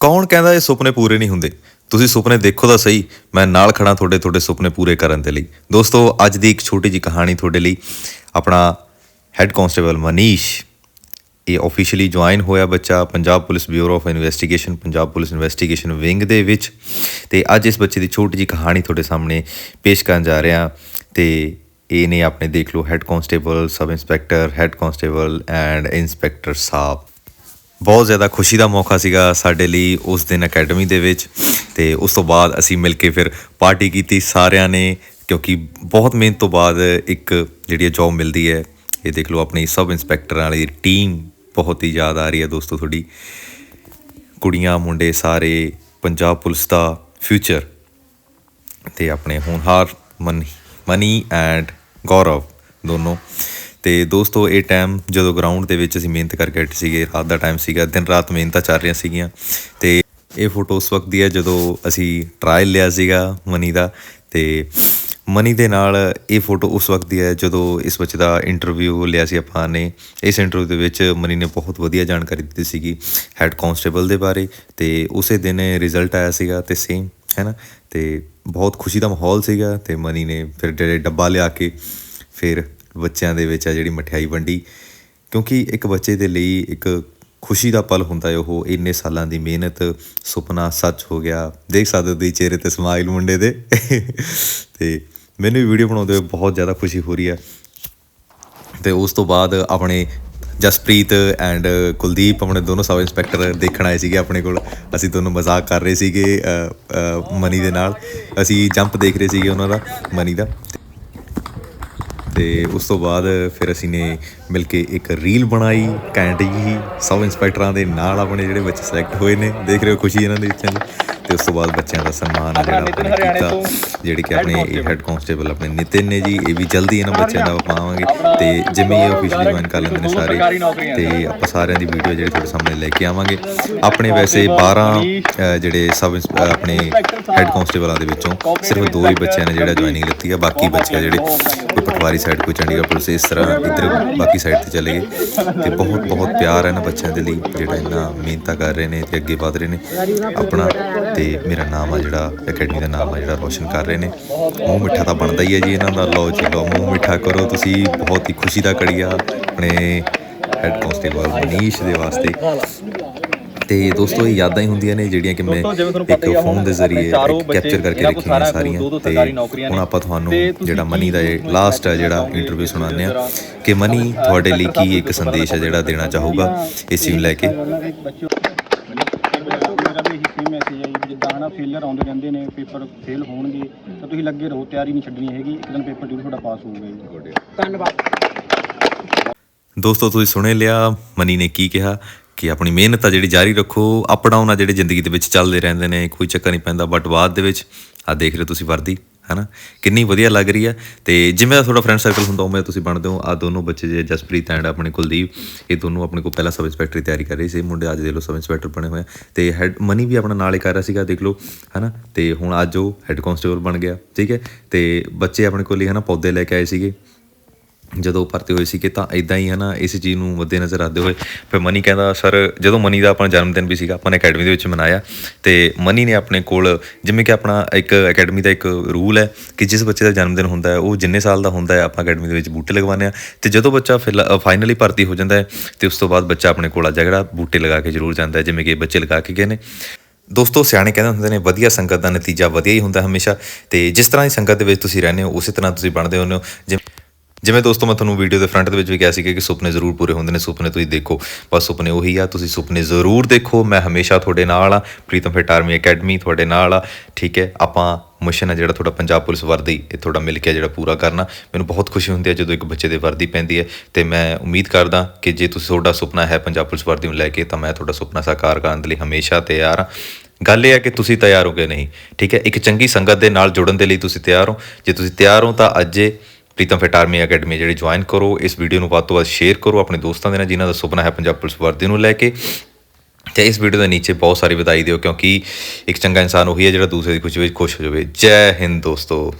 ਕੌਣ ਕਹਿੰਦਾ ਇਹ ਸੁਪਨੇ ਪੂਰੇ ਨਹੀਂ ਹੁੰਦੇ? ਤੁਸੀਂ ਸੁਪਨੇ ਦੇਖੋ ਤਾਂ ਸਹੀ, ਮੈਂ ਨਾਲ ਖੜਾ ਤੁਹਾਡੇ ਤੁਹਾਡੇ ਸੁਪਨੇ ਪੂਰੇ ਕਰਨ ਦੇ ਲਈ। ਦੋਸਤੋ, ਅੱਜ ਦੀ ਇੱਕ ਛੋਟੀ ਜੀ ਕਹਾਣੀ ਤੁਹਾਡੇ ਲਈ। ਆਪਣਾ ਹੈੱਡ ਕਾਂਸਟੇਬਲ ਮਨੀਸ਼, ਇਹ ਆਫੀਸ਼ੀਅਲੀ ਜੁਆਇਨ ਹੋਇਆ ਬੱਚਾ Punjab police bureau of investigation, Punjab police investigation wing ਦੇ ਵਿੱਚ। ਤੇ ਅੱਜ ਇਸ ਬੱਚੇ ਦੀ ਛੋਟੀ ਜੀ ਕਹਾਣੀ ਤੁਹਾਡੇ ਸਾਹਮਣੇ ਪੇਸ਼ ਕਰਨ ਜਾ ਰਿਹਾ। ਹਾਂ ਤੇ ਇਹ ਨੇ ਆਪਣੇ ਦੇਖ ਲਓ head constable sub inspector head constable and inspector sahib. ਬਹੁਤ ਜ਼ਿਆਦਾ ਖੁਸ਼ੀ ਦਾ ਮੌਕਾ ਸੀਗਾ ਸਾਡੇ ਲਈ ਉਸ ਦਿਨ ਅਕੈਡਮੀ ਦੇ ਵਿੱਚ ਤੇ ਉਸ ਤੋਂ ਬਾਅਦ ਅਸੀਂ ਮਿਲ ਕੇ ਫਿਰ ਪਾਰਟੀ ਕੀਤੀ ਸਾਰਿਆਂ ਨੇ, ਕਿਉਂਕਿ ਬਹੁਤ ਮਿਹਨਤ ਤੋਂ ਬਾਅਦ ਇੱਕ ਜਿਹੜੀ ਜੌਬ ਮਿਲਦੀ ਹੈ, ਇਹ ਦੇਖ ਲਓ ਆਪਣੀ ਸਬ ਇੰਸਪੈਕਟਰਾਂ ਵਾਲੀ ਟੀਮ ਬਹੁਤ ਹੀ ਯਾਦ ਆ ਰਹੀ ਹੈ ਦੋਸਤੋ ਤੁਹਾਡੀ। ਕੁੜੀਆਂ, ਮੁੰਡੇ ਸਾਰੇ, ਪੰਜਾਬ ਪੁਲਿਸ ਦਾ ਫਿਊਚਰ ਤੇ ਆਪਣੇ ਹੋਣਹਾਰ ਮਨੀ ਮਨੀ ਐਂਡ ਗੌਰਵ ਦੋਨੋਂ। ਤੇ ਦੋਸਤੋ, ਇਹ ਟਾਈਮ ਜਦੋਂ ਗਰਾਊਂਡ ਦੇ ਵਿੱਚ ਅਸੀਂ ਮਿਹਨਤ ਕਰਕੇ ਹਟੇ ਸੀਗੇ, ਰਾਤ ਦਾ ਟਾਈਮ ਸੀਗਾ, ਦਿਨ ਰਾਤ ਮਿਹਨਤਾਂ ਚੱਲ ਰਹੀਆਂ ਸੀਗੀਆਂ, ਤੇ ਇਹ ਫੋਟੋ ਉਸ ਵਕਤ ਦੀ ਹੈ ਜਦੋਂ ਅਸੀਂ ਟਰਾਇਲ ਲਿਆ ਸੀਗਾ ਮਨੀ ਦਾ, ਤੇ ਮਨੀ ਦੇ ਨਾਲ ਇਹ ਫੋਟੋ ਉਸ ਵਕਤ ਦੀ ਹੈ ਜਦੋਂ ਇਸ ਬੱਚੇ ਦਾ ਇੰਟਰਵਿਊ ਲਿਆ ਸੀ ਆਪਾਂ ਨੇ। ਇਸ ਇੰਟਰਵਿਊ ਦੇ ਵਿੱਚ ਮਨੀ ਨੇ ਬਹੁਤ ਵਧੀਆ ਜਾਣਕਾਰੀ ਦਿੱਤੀ ਸੀਗੀ ਹੈੱਡ ਕਾਂਸਟੇਬਲ ਦੇ ਬਾਰੇ, ਤੇ ਉਸੇ ਦਿਨ ਰਿਜ਼ਲਟ ਆਇਆ ਸੀਗਾ ਤੇ ਸੇਮ ਹੈ ਨਾ? ਤੇ ਬਹੁਤ ਖੁਸ਼ੀ ਦਾ ਮਾਹੌਲ ਸੀਗਾ, ਤੇ ਮਨੀ ਨੇ ਫਿਰ ਜਿਹੜੇ ਡੱਬਾ ਲਿਆ ਕੇ ਫਿਰ ਬੱਚਿਆਂ ਦੇ ਵਿੱਚ ਆ ਜਿਹੜੀ ਮਠਿਆਈ ਵੰਡੀ, ਕਿਉਂਕਿ ਇੱਕ ਬੱਚੇ ਦੇ ਲਈ ਇੱਕ ਖੁਸ਼ੀ ਦਾ ਪਲ ਹੁੰਦਾ ਹੈ ਉਹ ਇੰਨੇ ਸਾਲਾਂ ਦੀ ਮਿਹਨਤ, ਸੁਪਨਾ ਸੱਚ ਹੋ ਗਿਆ, ਦੇਖ ਸਕਦੇ ਹੋ ਚਿਹਰੇ ਤੇ ਸਮਾਈਲ ਮੁੰਡੇ ਦੇ। ਤੇ ਮੈਨੂੰ ਵੀ ਵੀਡੀਓ ਬਣਾਉਂਦੇ ਹੋਏ ਬਹੁਤ ਜ਼ਿਆਦਾ ਖੁਸ਼ੀ ਹੋ ਰਹੀ ਹੈ। ਤੇ ਉਸ ਤੋਂ ਬਾਅਦ ਆਪਣੇ ਜਸਪ੍ਰੀਤ ਐਂਡ ਕੁਲਦੀਪ ਆਪਣੇ ਦੋਨੋਂ ਸਬ ਇੰਸਪੈਕਟਰ ਦੇਖਣ ਆਏ ਸੀਗੇ ਆਪਣੇ ਕੋਲ। ਅਸੀਂ ਦੋਨੋਂ ਮਜ਼ਾਕ ਕਰ ਰਹੇ ਸੀਗੇ ਮਨੀ ਦੇ ਨਾਲ। ਅਸੀਂ ਜੰਪ ਦੇਖ ਰਹੇ ਸੀਗੇ ਉਹਨਾਂ ਦਾ, ਮਨੀ ਦਾ। ਤੇ ਉਸ ਤੋਂ ਬਾਅਦ ਫਿਰ ਅਸੀਂ ਨੇ ਮਿਲ ਕੇ ਇੱਕ ਰੀਲ ਬਣਾਈ ਕੈਂਟ ਜੀ ਸਬ ਇੰਸਪੈਕਟਰਾਂ ਦੇ ਨਾਲ ਆਪਣੇ ਜਿਹੜੇ ਬੱਚੇ ਸਿਲੈਕਟ ਹੋਏ ਨੇ ਦੇਖ ਰਹੇ ਹੋ ਖੁਸ਼ੀ ਇਹਨਾਂ ਦੇ ਵਿੱਚਾਂ ਤੇ ਉਸ ਤੋਂ ਬਾਅਦ ਬੱਚਿਆਂ ਦਾ ਸਨਮਾਨ ਆ ਜਿਹੜਾ ਆਪਣੇ ਕੀਤਾ ਜਿਹੜੇ ਕਿ ਆਪਣੇ ਹੈੱਡ ਕਾਂਸਟੇਬਲ ਆਪਣੇ ਨਿਤਿਨ ਨੇ ਜੀ ਇਹ ਵੀ ਜਲਦੀ ਇਹਨਾਂ ਬੱਚਿਆਂ ਦਾ ਪਾਵਾਂਗੇ ਤੇ ਜਿਵੇਂ ਇਹ ਆਫੀਸ਼ੀਅਲੀ ਜੁਆਇਨ ਕਰ ਲੈਂਦੇ ਨੇ ਸਾਰੇ ਤੇ ਆਪਾਂ ਸਾਰਿਆਂ ਦੀ ਵੀਡੀਓ ਜਿਹੜੀ ਤੁਹਾਡੇ ਸਾਹਮਣੇ ਲੈ ਕੇ ਆਵਾਂਗੇ। ਆਪਣੇ ਵੈਸੇ 12 ਅ, ਜਿਹੜੇ ਸਬ ਆਪਣੇ ਹੈੱਡ ਕਾਂਸਟੇਬਲਾਂ ਦੇ ਵਿੱਚੋਂ ਸਿਰਫ ਦੋ ਹੀ ਬੱਚਿਆਂ ਨੇ ਜਿਹੜਾ ਜੁਆਇਨਿੰਗ ਲਿੱਤੀ ਆ ਬਾਕੀ ਬੱਚੇ ਜਿਹੜੇ ਕੋਈ ਪਟਵਾਰੀ ਸਾਈਡ ਕੋਈ ਚੰਡੀਗੜ੍ਹ ਪੁਲਿਸ ਇਸ ਤਰ੍ਹਾਂ ਇੱਧਰ ਬਾਕੀ ਸਾਈਡ ਤੇ ਚਲੇ ਗਏ ਤੇ ਬਹੁਤ ਬਹੁਤ ਪਿਆਰ ਹੈ ਇਹਨਾਂ ਬੱਚਿਆਂ ਦੇ ਲਈ, ਜਿਹੜਾ ਇੰਨਾ ਮਿਹਨਤਾਂ ਕਰ ਰਹੇ ਨੇ ਤੇ ਅੱਗੇ ਵਧ ਰਹੇ ਨੇ ਆਪਣਾ। ਤੇ ਮੇਰਾ ਨਾਮ ਆ ਜਿਹੜਾ ਅਕੈਡਮੀ ਦਾ ਨਾਮ ਆ ਜਿਹੜਾ ਰੋਸ਼ਨ ਕਰ ਰਹੇ ਨੇ। ਮੂੰਹ ਮਿੱਠਾ ਤਾਂ ਬਣਦਾ ਹੀ ਹੈ ਜੀ ਇਹਨਾਂ ਦਾ, ਲਓ ਜੀ, ਲਓ, ਮੂੰਹ ਮਿੱਠਾ ਕਰੋ ਤੁਸੀਂ, ਬਹੁਤ ਹੀ ਖੁਸ਼ੀ ਦਾ ਕੜੀਆ ਆਪਣੇ ਹੈੱਡ ਕਾਂਸਟੇਬਲ ਮਨੀਸ਼ ਦੇ ਵਾਸਤੇ। ਤੇ ਦੋਸਤੋ ਇਹ ਯਾਦਾਂ ਹੀ ਹੁੰਦੀਆਂ ਨੇ ਜਿਹੜੀਆਂ ਕਿ ਮੈਂ ਇੱਕ ਫੋਨ ਦੇ ਜ਼ਰੀਏ ਕੈਪਚਰ ਕਰਕੇ ਰੱਖੀਆਂ ਸਾਰੀਆਂ ਤੇ ਹੁਣ ਆਪਾਂ ਤੁਹਾਨੂੰ ਜਿਹੜਾ ਮਨੀ ਦਾ ਇਹ ਲਾਸਟ ਹੈ ਜਿਹੜਾ ਇੰਟਰਵਿਊ ਸੁਣਾਉਂਦੇ ਆ ਕਿ ਮਨੀ ਤੁਹਾਡੇ ਲਈ ਕੀ ਇੱਕ ਸੰਦੇਸ਼ ਹੈ ਜਿਹੜਾ ਦੇਣਾ ਚਾਹੂਗਾ ਇਸ ਨੂੰ ਲੈ ਕੇ? ਮੇਰਾ ਵੀ ਇਹੀ ਸੇਮ ਮੈਸੇਜ ਹੈ ਜੀ ਜਿੱਦਾਂ ਹਨਾ ਫੇਲਰ ਆਉਂਦੇ ਰਹਿੰਦੇ ਨੇ ਪੇਪਰ ਫੇਲ ਹੋਣਗੇ ਤਾਂ ਤੁਸੀਂ ਲੱਗੇ ਰਹੋ ਤਿਆਰੀ ਨਹੀਂ ਛੱਡਣੀ ਹੈਗੀ ਇੱਕ ਦਿਨ ਪੇਪਰ ਜ਼ਰੂਰ ਤੁਹਾਡਾ ਪਾਸ ਹੋਊਗਾ ਜੀ। ਦੋਸਤੋ ਤੁਸੀਂ ਸੁਣੇ ਲਿਆ ਮਨੀ ਨੇ ਕੀ ਕਿਹਾ ਕਿ ਆਪਣੀ ਮਿਹਨਤ ਆ ਜਿਹੜੀ ਜਾਰੀ ਰੱਖੋ ਅਪ ਡਾਊਨ ਆ ਜਿਹੜੇ ਜ਼ਿੰਦਗੀ ਦੇ ਵਿੱਚ ਚੱਲਦੇ ਰਹਿੰਦੇ ਨੇ, ਕੋਈ ਚੱਕਰ ਨਹੀਂ ਪੈਂਦਾ ਬਟ ਬਾਅਦ ਦੇ ਵਿੱਚ ਆ ਦੇਖ ਰਹੇ ਹੋ ਤੁਸੀਂ ਵਰਦੀ, ਹੈਨਾ? ਕਿੰਨੀ ਵਧੀਆ ਲੱਗ ਰਹੀ ਹੈ ਤੇ ਜਿਵੇਂ ਦਾ ਤੁਹਾਡਾ ਫਰੈਂਡ ਸਰਕਲ ਹੁੰਦਾ, ਉਵੇਂ ਤੁਸੀਂ ਬਣਦੇ ਹੋ। ਆ ਦੋਨੋਂ ਬੱਚੇ ਜੇ ਜਸਪ੍ਰੀਤ ਐਂਡ ਆਪਣੇ ਕੁਲਦੀਪ, ਇਹ ਦੋਨੋਂ ਆਪਣੇ ਕੋਲ ਪਹਿਲਾਂ ਸਬ ਇੰਸਪੈਕਟਰ ਦੀ ਤਿਆਰੀ ਕਰ ਰਹੇ ਸੀ। ਮੁੰਡੇ ਅੱਜ ਦੇ ਲੋ ਸਬ ਇੰਸਪੈਕਟਰ ਬਣੇ ਹੋਏ ਆ। ਤੇ ਹੈਡ ਮਨੀ ਵੀ ਆਪਣਾ ਨਾਲ ਹੀ ਕਰ ਰਿਹਾ ਸੀਗਾ, ਦੇਖ ਲਓ, ਹੈਨਾ? ਤੇ ਹੁਣ ਅੱਜ ਉਹ ਹੈੱਡ ਕਾਂਸਟੇਬਲ ਬਣ ਗਿਆ, ਠੀਕ ਹੈ? ਤੇ ਬੱਚੇ ਆਪਣੇ ਕੋਲ ਹੀ, ਹਨਾ, ਪੌਦੇ ਲੈ ਕੇ ਆਏ ਸੀਗੇ। ਜਦੋਂ ਭਰਤੀ ਹੋਏ ਸੀਗੇ ਤਾਂ ਇਦਾਂ ਹੀ ਹੈ ਨਾ ਇਸ ਚੀਜ਼ ਨੂੰ ਮੱਦੇ ਨਜ਼ਰ ਰੱਖਦੇ ਹੋਏ ਫਿਰ ਮਨੀ ਕਹਿੰਦਾ, ਸਰ, ਜਦੋਂ ਮਨੀ ਦਾ ਆਪਣਾ ਜਨਮ ਦਿਨ ਵੀ ਸੀਗਾ, ਆਪਾਂ ਨੇ ਅਕੈਡਮੀ ਦੇ ਵਿੱਚ ਮਨਾਇਆ ਤੇ ਮਨੀ ਨੇ ਆਪਣੇ ਕੋਲ ਜਿਵੇਂ ਕਿ ਆਪਣਾ ਇੱਕ ਅਕੈਡਮੀ ਦਾ ਇੱਕ ਰੂਲ ਹੈ ਕਿ ਜਿਸ ਬੱਚੇ ਦਾ ਜਨਮ ਦਿਨ ਹੁੰਦਾ ਹੈ, ਉਹ ਜਿੰਨੇ ਸਾਲ ਦਾ ਹੁੰਦਾ ਹੈ, ਆਪਾਂ ਅਕੈਡਮੀ ਦੇ ਵਿੱਚ ਬੂਟੇ ਲਗਵਾਉਂਦੇ ਆ ਤੇ ਜਦੋਂ ਬੱਚਾ ਫਾਈਨਲੀ ਭਰਤੀ ਹੋ ਜਾਂਦਾ ਹੈ ਤੇ ਉਸ ਤੋਂ ਬਾਅਦ ਬੱਚਾ ਆਪਣੇ ਕੋਲ ਆ ਜਿਹੜਾ ਬੂਟੇ ਲਗਾ ਕੇ ਜ਼ਰੂਰ ਜਾਂਦਾ ਹੈ, ਜਿਵੇਂ ਕਿ ਬੱਚੇ ਲਗਾ ਕੇ ਗਏ ਨੇ। ਦੋਸਤੋ, ਸਿਆਣੇ ਕਹਿੰਦੇ ਹੁੰਦੇ ਨੇ, ਵਧੀਆ ਸੰਗਤ ਦਾ ਨਤੀਜਾ ਵਧੀਆ ਹੀ ਹੁੰਦਾ ਹਮੇਸ਼ਾ ਤੇ ਜਿਸ ਤਰ੍ਹਾਂ ਦੀ ਸੰਗਤ ਦੇ ਵਿੱਚ ਤੁਸੀਂ ਰਹਿੰਦੇ ਹੋ, ਉਸੇ ਤਰ੍ਹਾਂ ਤੁਸੀਂ ਬਣਦੇ ਹੁੰਦੇ ਹੋ ਜਿਵੇਂ ਦੋਸਤੋ ਮੈਂ ਤੁਹਾਨੂੰ ਵੀਡੀਓ ਦੇ ਫਰੰਟ ਦੇ ਵਿੱਚ ਵੀ ਕਿਹਾ ਸੀ ਕਿ ਸੁਪਨੇ ਜ਼ਰੂਰ ਪੂਰੇ ਹੁੰਦੇ ਨੇ, ਸੁਪਨੇ ਤੁਸੀਂ ਦੇਖੋ, ਬਸ ਸੁਪਨੇ ਉਹੀ ਆ, ਤੁਸੀਂ ਸੁਪਨੇ ਜ਼ਰੂਰ ਦੇਖੋ, ਮੈਂ ਹਮੇਸ਼ਾ ਤੁਹਾਡੇ ਨਾਲ ਆ, ਪ੍ਰੀਤਮ ਫਿਟ ਆਰਮੀ ਅਕੈਡਮੀ ਤੁਹਾਡੇ ਨਾਲ ਆ, ਠੀਕ ਹੈ, ਆਪਾਂ ਮਿਸ਼ਨ ਹੈ ਜਿਹੜਾ ਤੁਹਾਡਾ ਪੰਜਾਬ ਪੁਲਿਸ ਵਰਦੀ, ਇਹ ਤੁਹਾਡਾ ਮਿਲ ਕੇ ਜਿਹੜਾ ਪੂਰਾ ਕਰਨਾ, ਮੈਨੂੰ ਬਹੁਤ ਖੁਸ਼ੀ ਹੁੰਦੀ ਹੈ ਜਦੋਂ ਇੱਕ ਬੱਚੇ ਦੇ ਵਰਦੀ ਪੈਂਦੀ ਹੈ, ਤੇ ਮੈਂ ਉਮੀਦ ਕਰਦਾ ਕਿ ਜੇ ਤੁਸੀਂ ਤੁਹਾਡਾ ਸੁਪਨਾ ਹੈ ਪੰਜਾਬ ਪੁਲਿਸ ਵਰਦੀ ਨੂੰ ਲੈ ਕੇ, ਤਾਂ ਮੈਂ ਤੁਹਾਡਾ ਸੁਪਨਾ ਸਾਕਾਰ ਕਰਨ ਦੇ ਲਈ ਹਮੇਸ਼ਾ ਤਿਆਰ ਹਾਂ ਗੱਲ ਇਹ ਹੈ ਕਿ ਤੁਸੀਂ ਤਿਆਰ ਹੋ ਗਏ ਨਹੀਂ, ਠੀਕ ਹੈ, ਇੱਕ ਚੰਗੀ ਸੰਗਤ ਦੇ ਨਾਲ ਜੁੜਨ ਦੇ ਲਈ ਤੁਸੀਂ ਤਿਆਰ ਹੋ, ਜੇ ਤੁਸੀਂ ਤਿਆਰ ਹੋ ਤਾਂ ਅੱਜੇ ਪ੍ਰੀਤਮ ਫਿਟ ਆਰਮੀ ਅਕੈਡਮੀ ਜਿਹੜੀ ਜੁਆਇਨ ਕਰੋ, ਇਸ ਵੀਡੀਓ ਨੂੰ ਵੱਧ ਤੋਂ ਵੱਧ ਸ਼ੇਅਰ ਕਰੋ, ਆਪਣੇ ਦੋਸਤਾਂ ਦੇ ਨਾਲ ਜਿਨ੍ਹਾਂ ਦਾ ਸੁਪਨਾ ਹੈ ਪੰਜਾਬ ਪੁਲਿਸ ਵਰਦੀ ਨੂੰ ਲੈ ਕੇ। ਤੇ ਇਸ ਵੀਡੀਓ ਦੇ ਨੀਚੇ ਬਹੁਤ ਸਾਰੀ ਵਧਾਈ ਦਿਓ, ਕਿਉਂਕਿ ਇੱਕ ਚੰਗਾ ਇਨਸਾਨ ਉਹੀ ਹੈ ਜਿਹੜਾ ਦੂਸਰੇ ਦੀ ਖੁਸ਼ੀ ਵਿੱਚ ਖੁਸ਼ ਹੋ ਜਾਵੇ। ਜੈ ਹਿੰਦ ਦੋਸਤੋ।